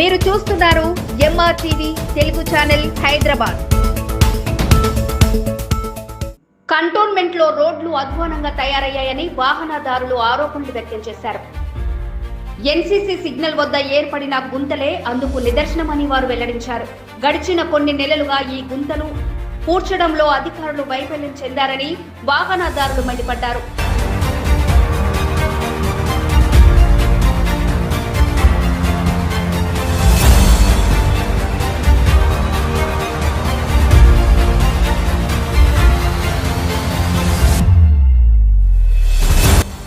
మీరు చూస్తున్నారు MR TV Telugu channel Hyderabad. కంటోన్మెంట్లో రోడ్లు అధ్వానంగా తయారయ్యాయని వాహనదారులు ఆరోపణలు వ్యక్తం చేశారు. ఎన్సీసీ సిగ్నల్ వద్ద ఏర్పడిన గుంతలే అందుకు నిదర్శనమని వారు వెల్లడించారు. గడిచిన కొన్ని నెలలుగా ఈ గుంతలు పూడ్చడంలో అధికారులు వైఫల్యం చెందారని వాహనదారులు మండిపడ్డారు.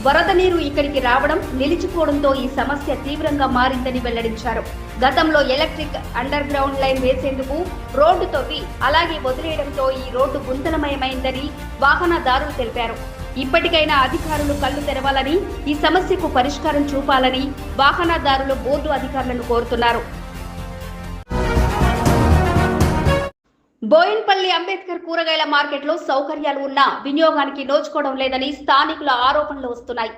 వరద నీరు ఇక్కడికి రావడం నిలిచిపోవడంతో ఈ సమస్య తీవ్రంగా మారిందని వెల్లడించారు. గతంలో ఎలక్ట్రిక్ అండర్ గ్రౌండ్ లైన్ వేసేందుకు రోడ్డు తవ్వి అలాగే వదిలేయడంతో ఈ రోడ్డు గుంతలమయమైందని వాహనదారులు తెలిపారు. ఇప్పటికైనా అధికారులు కళ్ళు తెరవాలని ఈ సమస్యకు పరిష్కారం చూపాలని వాహనదారులు బోర్డు అధికారులను కోరుతున్నారు. బోయిన్పల్లి అంబేద్కర్ కూరగాయల మార్కెట్లో సౌకర్యాలు ఉన్నా వినియోగానికి నోచుకోవడం లేదని స్థానికుల ఆరోపణలు వస్తున్నాయి.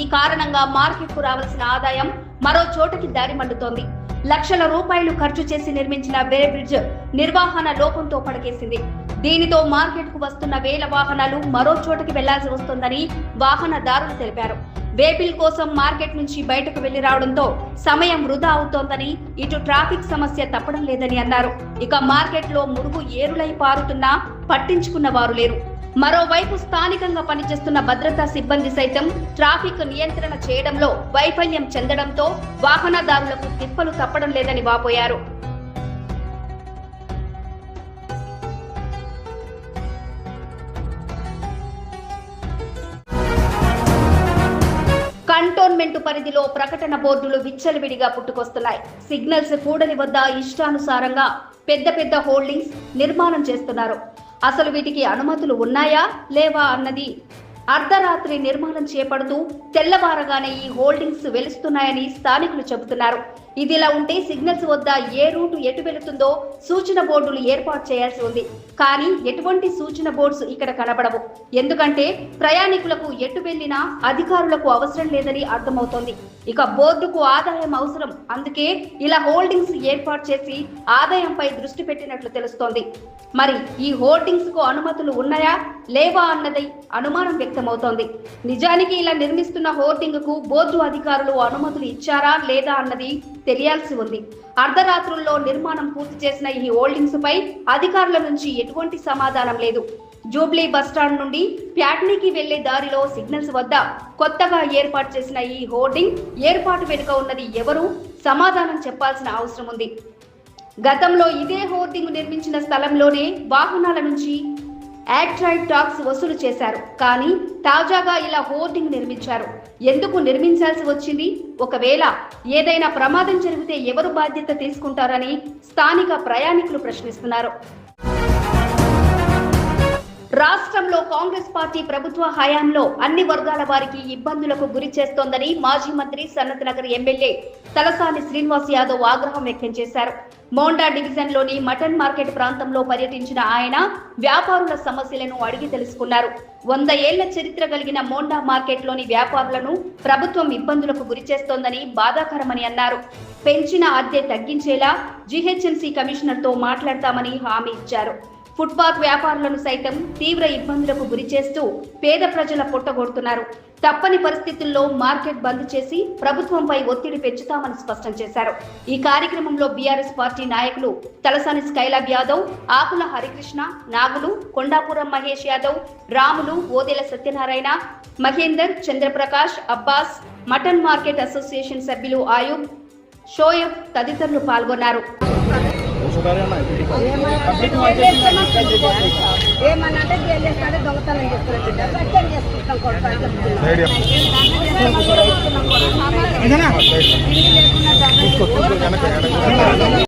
ఈ కారణంగా మార్కెట్కు రావాల్సిన ఆదాయం మరో చోటకి దారి మండుతోంది లక్షల రూపాయలు ఖర్చు చేసి నిర్మించిన బే బ్రిడ్జ్ నిర్వహణ లోపంతో పడకేసింది. దీనితో మార్కెట్కు వస్తున్న వేల వాహనాలు మరో చోటకి వెళ్ళాల్సి వస్తోందని వాహనదారులు తెలిపారు. వేపిల్ కోసం మార్కెట్ నుంచి బయటకు వెళ్ళి రావడంతో సమయం వృధా అవుతోందని ఇటు ట్రాఫిక్ సమస్య తప్పడం లేదని అన్నారు. ఇక మార్కెట్లో మురుగు ఏరులై పారుతున్నా పట్టించుకున్న వారు లేరు. మరోవైపు స్థానికంగా పనిచేస్తున్న భద్రతా సిబ్బంది సైతం ట్రాఫిక్ నియంత్రణ చేయడంలో వైఫల్యం చెందడంతో వాహనదారులకు తిప్పలు తప్పడం లేదని వాపోయారు. కంటోన్మెంట్ పరిధిలో ప్రకటన బోర్డులు విచ్చలవిడిగా పుట్టుకొస్తున్నాయి. సిగ్నల్స్ కూడలి వద్ద ఇష్టానుసారంగా పెద్ద పెద్ద హోల్డింగ్స్ నిర్మాణం చేస్తున్నారు. అసలు వీటికి అనుమతులు ఉన్నాయా లేవా అన్నది అర్ధరాత్రి నిర్మాణం చేపడుతూ తెల్లవారగానే ఈ హోల్డింగ్స్ వెలుస్తున్నాయని స్థానికులు చెబుతున్నారు. ఇదిలా ఉంటే సిగ్నల్స్ వద్ద ఏ రూటు ఎటు వెళుతుందో సూచన బోర్డులు ఏర్పాటు చేయాల్సి ఉంది. కానీ ఎటువంటి సూచన బోర్డ్స్ ఇక్కడ కనబడవు. ఎందుకంటే ప్రయాణికులకు ఎటు వెళ్ళినా అధికారులకు అవసరం లేదని అర్థమవుతోంది. ఇక బోర్డుకు ఆదాయం అవసరం. అందుకే ఇలా హోల్డింగ్స్ ఏర్పాటు చేసి ఆదాయంపై దృష్టి పెట్టినట్లు తెలుస్తోంది. మరి ఈ హోర్డింగ్స్కు అనుమతులు ఉన్నాయా? లేవా అన్నది అనుమానం వ్యక్తమవుతోంది నిజానికి ఇలా నిర్మిస్తున్న హోర్డింగ్కు బోర్డు అధికారులు అనుమతులు ఇచ్చారా లేదా అన్నది తెలియాల్సి ఉంది. అర్ధరాత్రుల్లో నిర్మాణం పూర్తి చేసిన ఈ హోల్డింగ్స్ పై అధికారుల నుంచి ఎటువంటి సమాధానం లేదు. జూబ్లీ బస్టాండ్ నుండి ప్యాట్నీకి వెళ్ళే దారిలో సిగ్నల్స్ వద్ద కొత్తగా ఏర్పాటు చేసిన ఈ హోర్డింగ్ ఏర్పాటు వెనుక ఉన్నది ఎవరు? సమాధానం చెప్పాల్సిన అవసరం ఉంది. గతంలో ఇదే హోర్డింగ్ నిర్మించిన స్థలంలోనే వాహనాల నుంచి యాక్ట్రాయిడ్ టాక్స్ వసూలు చేశారు. కానీ తాజాగా ఇలా హోర్డింగ్ నిర్మించారు. ఎందుకు నిర్మించాల్సి వచ్చింది? ఒకవేళ ఏదైనా ప్రమాదం జరిగితే ఎవరు బాధ్యత తీసుకుంటారని స్థానిక ప్రయాణికులు ప్రశ్నిస్తున్నారు. రాష్ట్రంలో కాంగ్రెస్ పార్టీ ప్రభుత్వ హయాంలో అన్ని వర్గాల వారికి ఇబ్బందులకు గురి చేస్తోందని మాజీ మంత్రి సనత్ నగర్ ఎమ్మెల్యే తలసాని శ్రీనివాస్ యాదవ్ ఆగ్రహం వ్యక్తం చేశారు. మోండా డివిజన్లోని మటన్ మార్కెట్ ప్రాంతంలో పర్యటించిన ఆయన వ్యాపారుల సమస్యలను అడిగి తెలుసుకున్నారు. వంద ఏళ్ళ చరిత్ర కలిగిన మోండా మార్కెట్లోని వ్యాపారులను ప్రభుత్వం ఇబ్బందులకు గురి చేస్తోందని బాధాకరమని అన్నారు. పెంచిన అద్దె తగ్గించేలా జీహెచ్ఎంసీ కమిషనర్తో మాట్లాడతామని హామీ ఇచ్చారు. ఫుట్పాత్ వ్యాపారులను సైతం తీవ్ర ఇబ్బందులకు గురి చేస్తూ పేద ప్రజల పొట్టగొడుతున్నారు తప్పని పరిస్థితుల్లో మార్కెట్ బంద్ చేసి ప్రభుత్వంపై ఒత్తిడి పెంచుతామని స్పష్టం చేశారు. ఈ కార్యక్రమంలో బీఆర్ఎస్ పార్టీ నాయకులు Talasani Skylab Yadav Akula Harikrishna Nagulu Kondapuram Mahesh Yadav Ramulu Odela Satyanarayana Mahender Chandraprakash Abbas mutton market association సభ్యులు ఆయుబ్ షోయబ్ తదితరులు పాల్గొన్నారు. ఏమన్నంటే జైలు వేస్తాడే దొంగతనం చేస్తున్నాడు బిడ్డ. చేసుకుంటాం చెప్తున్నాం.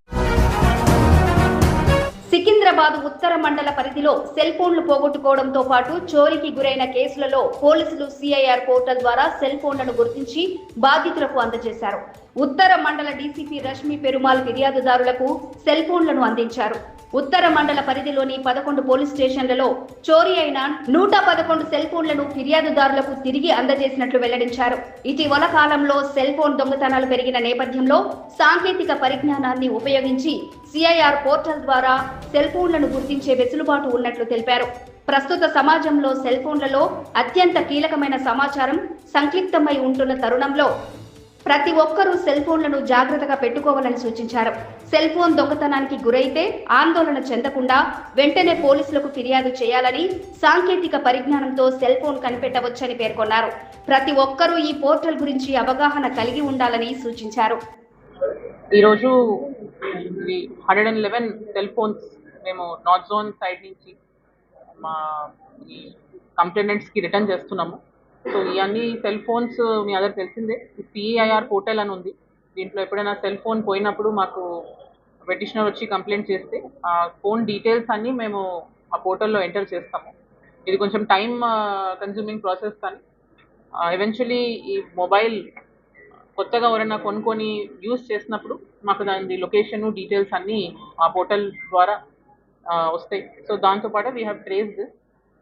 హైదరాబాద్ ఉత్తర మండల పరిధిలో సెల్ ఫోన్లు పోగొట్టుకోవడంతో పాటు చోరీకి గురైన కేసులలో పోలీసులు సిఐఆర్ పోర్టల్ ద్వారా సెల్ ఫోన్లను గుర్తించి బాధితులకు అందజేశారు. ఉత్తర మండల డీసీపీ రష్మి పెరుమాల్ ఫిర్యాదుదారులకు సెల్ ఫోన్లను అందించారు. ఉత్తర మండల పరిధిలోని పదకొండు పోలీస్ స్టేషన్లలో చోరీ అయిన నూట పదకొండు సెల్ ఫోన్లను ఫిర్యాదుదారులకు తిరిగి అందజేసినట్లు వెల్లడించారు. ఇటీవల కాలంలో సెల్ ఫోన్ దొంగతనాలు పెరిగిన నేపథ్యంలో సాంకేతిక పరిజ్ఞానాన్ని ఉపయోగించి సిఐఆర్ పోర్టల్ ద్వారా సెల్ ఫోన్లను గుర్తించే వెసులుబాటు ఉన్నట్లు తెలిపారు. ప్రస్తుత సమాజంలో సెల్ ఫోన్లలో అత్యంత కీలకమైన సమాచారం సంక్లిప్తమై ఉంటున్న తరుణంలో ప్రతి ఒక్కరూ సెల్ ఫోన్లను జాగ్రత్తగా పెట్టుకోవాలని సూచించారు. సెల్ ఫోన్ దొంగతనానికి గురైతే ఆందోళన చెందకుండా వెంటనే పోలీసులకు ఫిర్యాదు చేయాలని సాంకేతిక పరిజ్ఞానంతో సెల్ ఫోన్ కనిపెట్టవచ్చని పేర్కొన్నారు. ప్రతి ఒక్కరూ ఈ పోర్టల్ గురించి అవగాహన కలిగి ఉండాలని సూచించారు. ఈరోజు hundred and eleven cell phones మేము నార్త్ జోన్ సైడ్ నుంచి మా ఈ కంప్లైంట్స్కి రిటర్న్ చేస్తున్నాము. సో ఇవన్నీ సెల్ ఫోన్స్ మీ అదర్ తెలిసిందే. సిఐఆర్ పోర్టల్ అని ఉంది. దీంట్లో ఎప్పుడైనా సెల్ ఫోన్ పోయినప్పుడు మాకు పెటిషనర్ వచ్చి కంప్లైంట్ చేస్తే ఆ ఫోన్ డీటెయిల్స్ అన్నీ మేము ఆ పోర్టల్లో ఎంటర్ చేస్తాము. ఇది కొంచెం టైం కన్జ్యూమింగ్ ప్రాసెస్ కానీ ఎవెన్చువలీ ఈ మొబైల్ కొత్తగా ఎవరైనా కొనుక్కొని యూస్ చేసినప్పుడు మాకు దాని లొకేషన్ డీటెయిల్స్ అన్నీ ఆ పోర్టల్ ద్వారా వస్తాయి. సో దాంతోపాటు we have trace this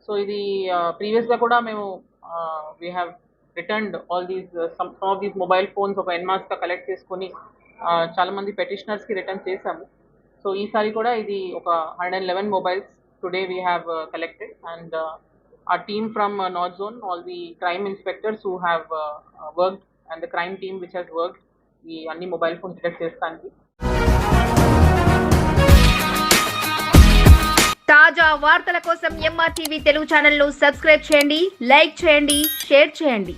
so ఇది ప్రీవియస్గా కూడా మేము we have returned all these some of these mobile phones ఒక ఎన్మాస్గా కలెక్ట్ చేసుకొని చాలామంది పెటిషనర్స్కి రిటర్న్ చేశాము. సో ఈసారి కూడా ఇది ఒక hundred and eleven mobiles today we have collected and a team from north zone all the crime inspectors who have worked and the crime team which has worked ఈ అన్ని mobile phones detect చేస్తానికి. తాజా వార్తల కోసం ఎంఆర్టీవీ తెలుగు ఛానల్ను subscribe చేయండి like చేయండి share చేయండి.